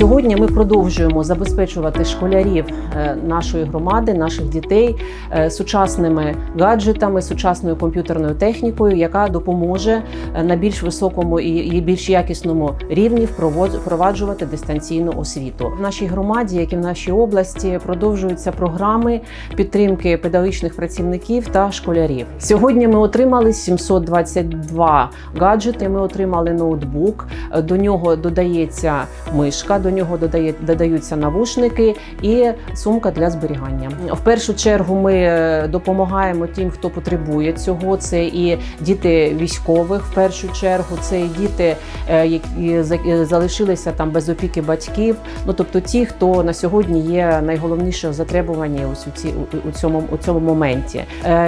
Сьогодні ми продовжуємо забезпечувати школярів е, нашої громади, наших дітей е, сучасними гаджетами, сучасною комп'ютерною технікою, яка допоможе е, на більш високому і більш якісному рівні впроваджувати дистанційну освіту. В нашій громаді, як і в нашій області, продовжуються програми підтримки педагогічних працівників та школярів. Сьогодні ми отримали 722 гаджети. Ми отримали ноутбук. До нього додається мишка, до нього додаються навушники і сумка для зберігання. В першу чергу ми е, допомагаємо тим, хто потребує цього. Це і діти військових, в першу чергу, це і діти, е, які е, залишилися там без опіки батьків. Ну тобто ті, хто на сьогодні є найголовніше затребувані ось у, ці, у, цьому у цьому моменті.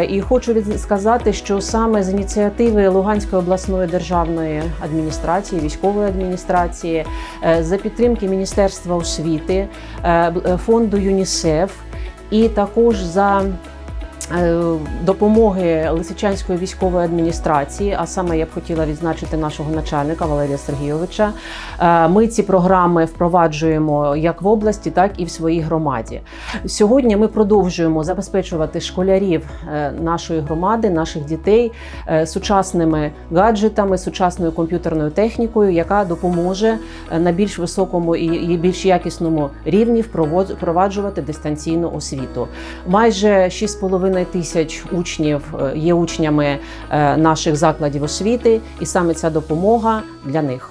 І хочу сказати, що саме з ініціативи Луганської обласної державної адміністрації, військової адміністрації, за підтримки Міністерства освіти, е, е, фонду ЮНІСЕФ. І також за допомоги Лисичанської військової адміністрації, а саме я б хотіла відзначити нашого начальника Валерія Сергійовича. е, Ми ці програми впроваджуємо як в області, так і в своїй громаді. Сьогодні ми продовжуємо забезпечувати школярів е, нашої громади, наших дітей е, сучасними гаджетами, сучасною комп'ютерною технікою, яка допоможе е, на більш високому і більш якісному рівні впроваджувати дистанційну освіту. Майже 6,5 тисяч учнів е, є учнями е, наших закладів освіти, і саме ця допомога для них.